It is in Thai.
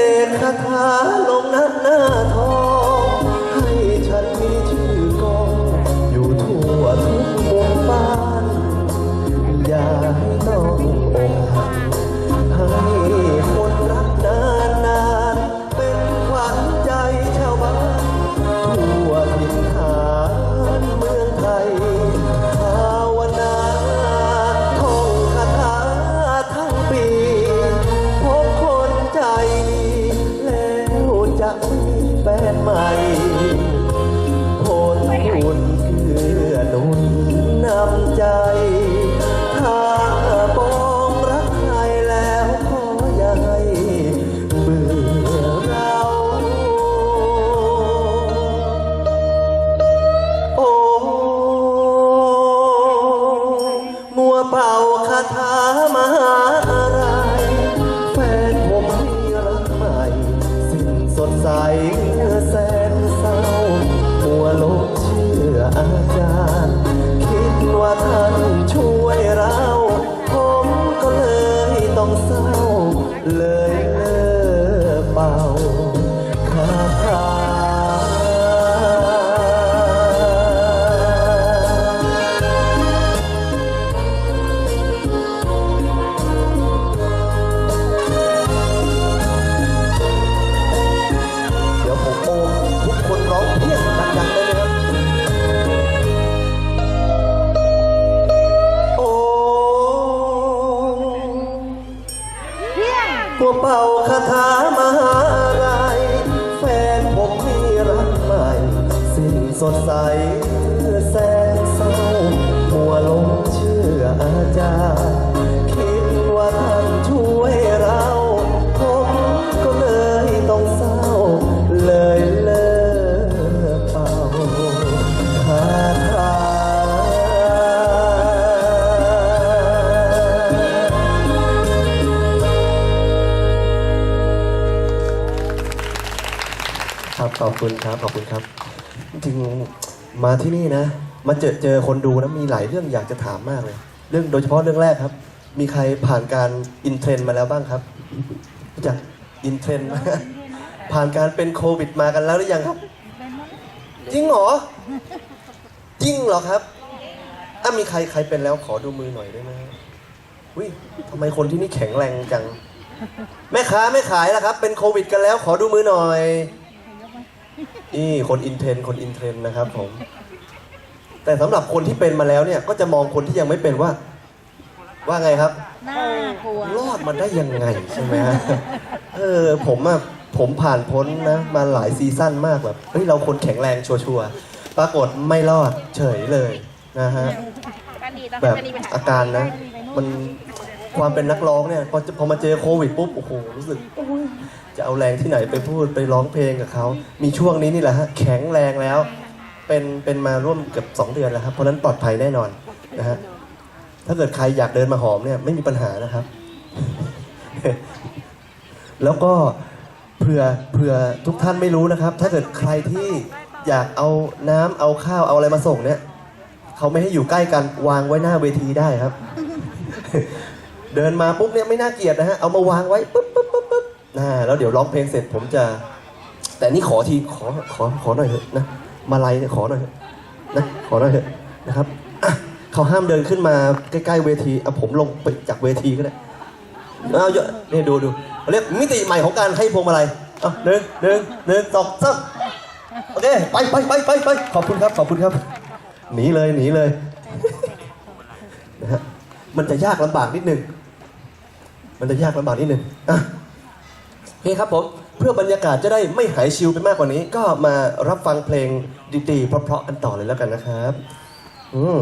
สกคาถาลงหน้าหน้าทอง เป่าคาถามหาไรแฟนผมมีรักใหม่ สิ้นสดใสแสน ครับขอบคุณครับขอบคุณครับจริงๆมาที่นี่นะ มาเจอเจอคนดูนะมีหลายเรื่องอยากจะถามมากเลย เรื่องโดยเฉพาะเรื่องแรกครับ มีใครผ่านการอินเทรนมาแล้วบ้างครับรู้จักอินเทรน ผ่านการเป็นโควิดมากันแล้วหรือยังครับ จริงเหรอ จริงเหรอครับอะมีใครใครเป็นแล้วขอดูมือหน่อยได้ไหมวิทำไมคนที่นี่แข็งแรงจัง แม่ค้าไม่ขายแล้วครับ เป็นโควิดกันแล้วขอดูมือหน่อย นี่คนอินเทรนด์คนอินเทรนด์นะครับผม แต่สำหรับคนที่เป็นมาแล้วเนี่ย ก็จะมองคนที่ยังไม่เป็นว่า ว่าไงครับ น่ากลัว รอดมาได้ยังไงใช่ไหมฮะเออผมอะผมผ่านพ้นนะ มาหลายซีซั่นมากแบบเฮ้ยเราคนแข็งแรงชัวร์ๆปรากฏไม่รอดเฉยเลยนะฮะ แบบอาการนะ มัน ความเป็นนักร้องเนี่ยพอพอมาเจอโควิดปุ๊บโอ้โหรู้สึกจะเอาแรงที่ไหนไปพูดไปร้องเพลงกับเขา มีช่วงนี้นี่แหละฮะแข็งแรงแล้ว เป็นเป็นมาร่วมเกือบสองเดือนแล้วครับ เพราะฉะนั้นปลอดภัยแน่นอนนะฮะถ้าเกิดใครอยากเดินมาหอมเนี่ยไม่มีปัญหานะครับ แล้วก็เผื่อเผื่อทุกท่านไม่รู้นะครับ ถ้าเกิดใครที่อยากเอาน้ำเอาข้าวเอาอะไรมาส่งเนี่ยเขาไม่ให้อยู่ใกล้กันวางไว้หน้าเวทีได้ครับ เดินมาปุ๊บเนี่ยไม่น่าเกลียดนะฮะ เอามาวางไว้ปุ๊บปุ๊บปุ๊บปุ๊บนะแล้วเดี๋ยวร้องเพลงเสร็จผมจะ แต่นี่ขอทีขอขอขอหน่อยเถอะนะมาลัยขอหน่อยเถอะนะขอหน่อยเถอะนะครับเขาห้ามเดินขึ้นมาใกล้ๆเวทีเอาผมลงไปจากเวทีก็ได้เอาเยอะนี่ดูดูเขาเรียกมิติใหม่ของการให้พวงมาลัยเอาหนึ่งหนึ่งหนึ่งสองสามโอเคไปไปไปไปไปขอบคุณครับขอบคุณครับ หนีเลยหนีเลยนะฮะมันจะยากลำบากนิดนึง มันจะยากลำบากนิดนึงอะโอเคครับผมเพื่อบรรยากาศจะได้ไม่หายชิวไปมากกว่านี้ ก็มารับฟังเพลงดีๆเพราะๆกันต่อเลยแล้วกันนะครับ อืม